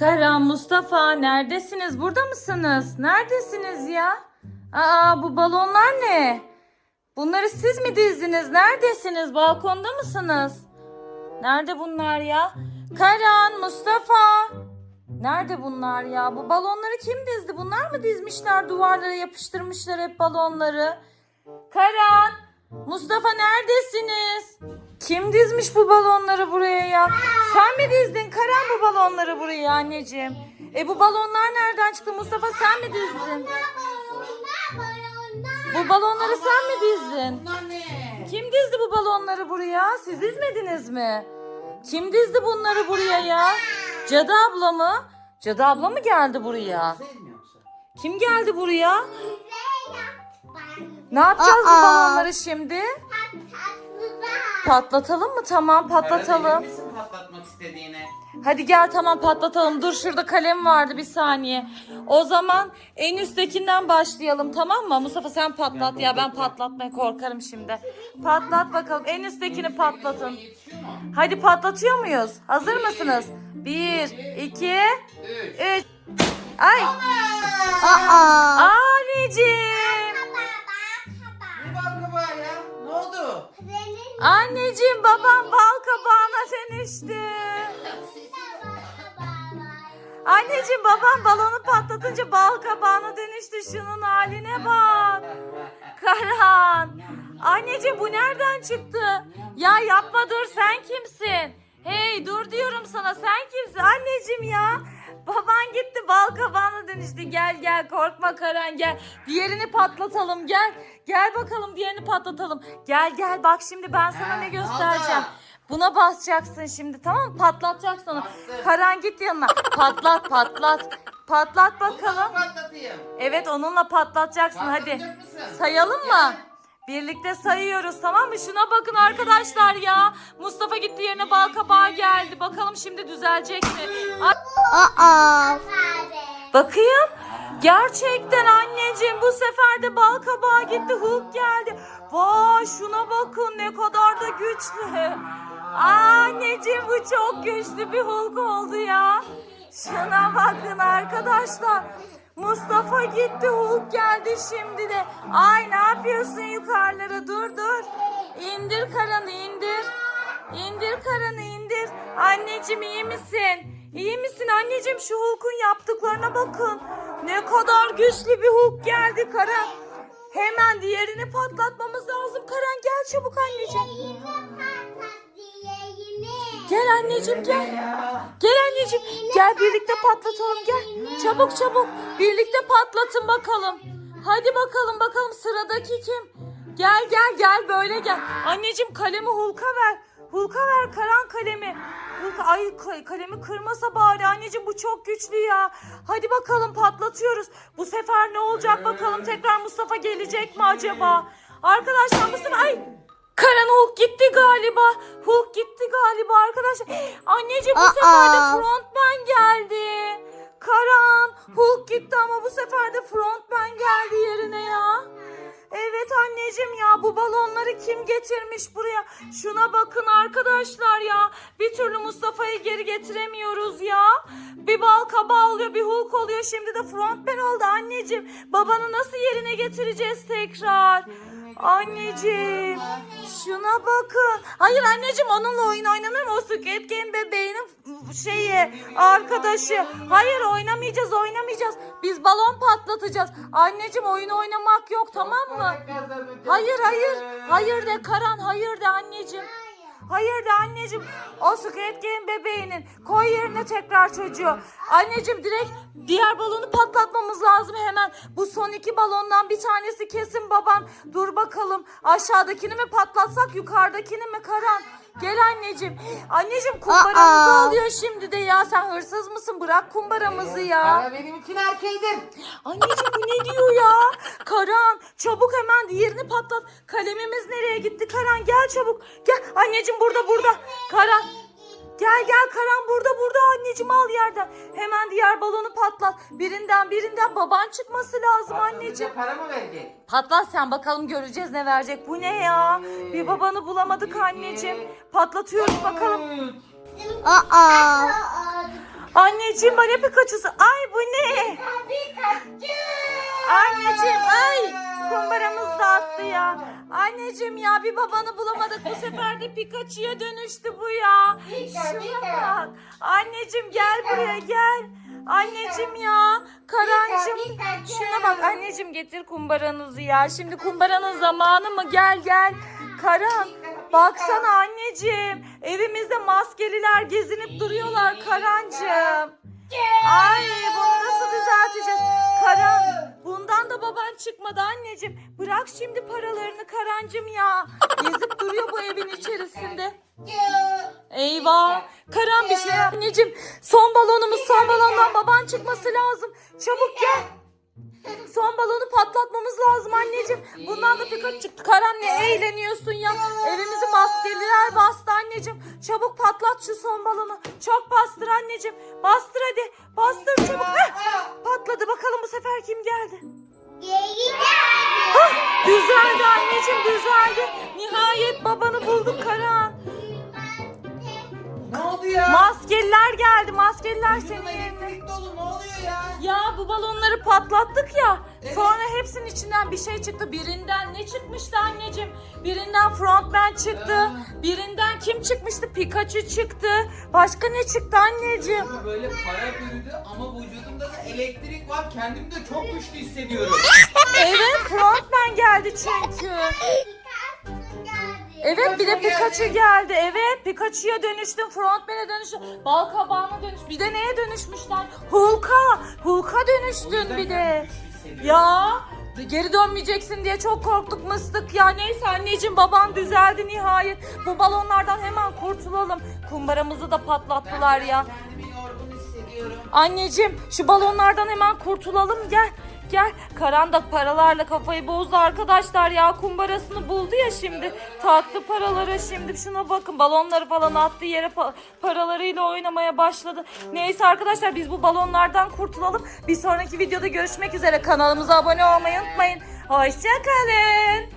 Karan, Mustafa neredesiniz? Burada mısınız? Neredesiniz ya? Aa bu balonlar ne? Bunları siz mi dizdiniz? Neredesiniz? Balkonda mısınız? Nerede bunlar ya? Karan, Mustafa. Nerede bunlar ya? Bu balonları kim dizdi? Bunlar mı dizmişler duvarlara yapıştırmışlar hep balonları? Karan, Mustafa neredesiniz? Kim dizmiş bu balonları buraya ya? Sen mi dizdin Karan bu balonları buraya anneciğim? E bu balonlar nereden çıktı Mustafa sen mi dizdin? Bu balonları sen mi dizdin? Kim dizdi bu balonları buraya? Siz dizmediniz mi? Kim dizdi bunları buraya ya? Cadı abla mı? Cadı abla mı geldi buraya? Kim geldi buraya? Ne yapacağız bu balonları şimdi? Patlatalım mı? Tamam patlatalım. Misin patlatmak istediğine? Hadi gel tamam patlatalım. Dur şurada kalem vardı bir saniye. O zaman en üsttekinden başlayalım tamam mı? Mustafa sen patlat ya ben patlatmaya korkarım şimdi. Patlat bakalım en üsttekini patlatın. Yetişiyor mu? Hadi patlatıyor muyuz? Hazır mısınız? Bir, iki, Üç. üç. Ay Aa. anneciğim. Anneciğim babam bal kabağına dönüştü. Anneciğim babam balonu patlatınca bal kabağına dönüştü. Şunun haline bak. Karan. Anneciğim bu nereden çıktı? Ya yapma dur sen kimsin? Hey dur diyorum sana sen kimsin? Anneciğim ya. Baban gitti bal kabağına dönüştü. Gel gel korkma Karan gel. Diğerini patlatalım gel. Gel bakalım diğerini patlatalım. Gel gel bak şimdi ben sana Ha, ne göstereceğim. oldu? Buna basacaksın şimdi tamam mı? Patlatacaksın onu. Bastım. Karan git yanına. Patlat patlat. Patlat bakalım. patlatayım. Evet onunla patlatacaksın hadi. Patlatacak mısın? Sayalım mı? Birlikte sayıyoruz tamam mı? Şuna bakın arkadaşlar ya. Mustafa gitti yerine bal kabağı geldi. Bakalım şimdi düzelecek mi? Ay, Aa. bakayım. Gerçekten anneciğim bu sefer de bal kabağı gitti. Hulk geldi. Vay şuna bakın ne kadar da güçlü. Anneciğim bu çok güçlü bir Hulk oldu ya. Şuna bakın arkadaşlar. Mustafa gitti Hulk geldi şimdi de. Ay ne yapıyorsun yukarılara dur dur. İndir karanı indir. İndir karanı indir. Anneciğim iyi misin? İyi misin anneciğim şu Hulk'un yaptıklarına bakın. Ne kadar güçlü bir Hulk geldi Karan. Hemen diğerini patlatmamız lazım. Karan gel çabuk anneciğim. Gel anneciğim gel. Gel anneciğim. Gel birlikte patlatalım gel. Çabuk çabuk. Birlikte patlatın bakalım. Hadi bakalım bakalım sıradaki kim? Gel gel gel böyle gel. Anneciğim kalemi Hulk'a ver. Hulk'a ver karan kalemi. Ay ka- kalemi kırmasa bari anneciğim bu çok güçlü ya. Hadi bakalım patlatıyoruz. Bu sefer ne olacak bakalım tekrar Mustafa gelecek mi acaba? Arkadaşlar Mustafa ay Karan Hulk gitti galiba. Hulk gitti galiba arkadaşlar. Anneciğim bu Aa. sefer de frontman geldi. Karan Hulk gitti ama bu sefer de frontman geldi yerine ya. Evet anneciğim ya bu balonları kim getirmiş buraya? Şuna bakın arkadaşlar ya. Bir türlü Mustafa'yı geri getiremiyoruz ya. Bir bal kabağı oluyor bir Hulk oluyor şimdi de frontman oldu anneciğim. Babanı nasıl yerine getireceğiz tekrar? Anneciğim şuna bakın. Hayır anneciğim onunla oyun oynanır mı? O Squid Game bebeğinin şeyi arkadaşı. Hayır oynamayacağız oynamayacağız. Biz balon patlatacağız. Anneciğim oyun oynamak yok tamam mı? Hayır hayır. Hayır de Karan hayır de anneciğim. Hayır de anneciğim. O Squid Game bebeğinin. Koy yerine tekrar çocuğu. Anneciğim direkt diğer balonu patlatmamız lazım hemen. Bu son iki balondan bir tanesi kesin baban. Dur bakalım aşağıdakini mi patlatsak yukarıdakini mi Karan? Gel anneciğim. Anneciğim kumbaramızı Aa. alıyor şimdi de ya. Sen hırsız mısın? Bırak kumbaramızı ya. Para benim için her şeydir. Anneciğim bu ne diyor ya? Karan çabuk hemen diğerini patlat. Kalemimiz nereye gitti Karan? Gel çabuk. Gel anneciğim burada burada. Karan. Gel gel Karan burada burada anneciğim al yerden. Hemen diğer balonu patlat. Birinden birinden baban çıkması lazım anneciğim. Para mı verecek? Patlat sen bakalım göreceğiz ne verecek. Bu ne ya? Bir babanı bulamadık anneciğim. Patlatıyoruz bakalım. Aa. Anneciğim bana Pikachu'su. Ay bu ne? Anneciğim ay kumbaramız da attı ya. Anneciğim ya bir babanı bulamadık. Bu sefer de Pikachu'ya dönüştü bu ya. Şuna bak. Anneciğim gel buraya gel. Anneciğim ya. Karancığım. Şuna bak anneciğim getir kumbaranızı ya. Şimdi kumbaranın zamanı mı? Gel gel. Karan baksana anneciğim. Evimizde maskeliler gezinip duruyorlar Karancığım. Ay bunu nasıl düzelteceğiz? Çıkmadı anneciğim. Bırak şimdi paralarını Karancığım ya. Gezip duruyor bu evin içerisinde. Eyvah. Karan bir şey anneciğim. Son balonumuz son balondan baban çıkması lazım. Çabuk gel. Son balonu patlatmamız lazım anneciğim. Bundan da Pikachu çıktı. Karan ne eğleniyorsun ya? Evimizi maskeliler bastı anneciğim. Çabuk patlat şu son balonu. Çok bastır anneciğim. Bastır hadi. Bastır çabuk. Heh, patladı. Bakalım bu sefer kim geldi? Hah, düzeldi anneciğim düzeldi. Nihayet babanı bulduk Karan. Ne oldu ya? Maskeliler. Maskeliler yerine. elektrik dolu ne oluyor ya? Ya bu balonları patlattık ya. Sonra hepsinin içinden bir şey çıktı. Birinden ne çıkmıştı anneciğim? Birinden frontman çıktı. Aa. Birinden kim çıkmıştı? Pikachu çıktı. Başka ne çıktı anneciğim? Bana böyle para büyüdü ama vücudumda da elektrik var. Kendimi de çok güçlü hissediyorum. Evet frontman geldi çünkü. Evet bir de Pikachu geldi. Evet Pikachu'ya dönüştün. Frontman'e dönüştün. Bal kabağına dönüş. Bir de neye dönüşmüşler? Hulk'a. Hulk'a dönüştün bir de. Ya geri dönmeyeceksin diye çok korktuk mıstık ya. Neyse anneciğim baban düzeldi nihayet. Bu balonlardan hemen kurtulalım. Kumbaramızı da patlattılar ya. Anneciğim şu balonlardan hemen kurtulalım gel. Gel. Karan paralarla kafayı bozdu arkadaşlar ya. Kumbarasını buldu ya şimdi. Taktı paraları şimdi. Şuna bakın balonları falan attığı yere pa- paralarıyla oynamaya başladı. Neyse arkadaşlar biz bu balonlardan kurtulalım. Bir sonraki videoda görüşmek üzere. Kanalımıza abone olmayı unutmayın. Hoşçakalın.